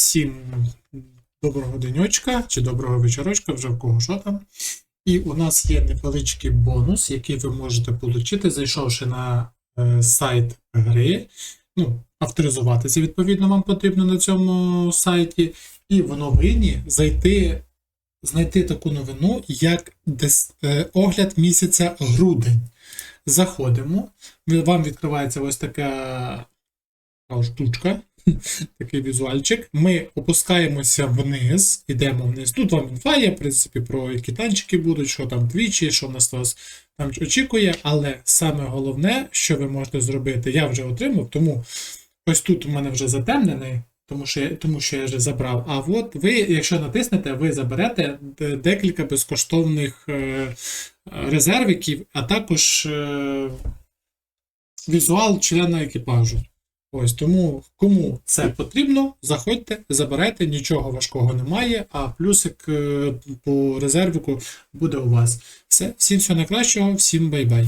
Всім доброго денечка чи доброго вечорочка, вже в кого що там. І у нас є невеличкий бонус, який ви можете отримати, зайшовши на е, сайт гри. Ну, авторизуватися, відповідно, вам потрібно на цьому сайті. І в новині зайти, знайти таку новину, як е, огляд місяця грудень. Заходимо. Вам відкривається ось така штучка, такий візуальчик. Ми опускаємося вниз, йдемо вниз. Тут вам інфа в принципі, про які танчики будуть, що там твічі, що в нас вас там очікує. Але саме головне, що ви можете зробити, я вже отримав, тому ось тут у мене вже затемнений. Тому що, тому що я вже забрав. А от ви, якщо натиснете, ви заберете декілька безкоштовних е, резервиків, а також е, візуал члена екіпажу. Ось тому, кому це потрібно, заходьте, забирайте, нічого важкого немає, а плюсик е, по резервику буде у вас. Все, всім всього найкращого, всім бай-бай.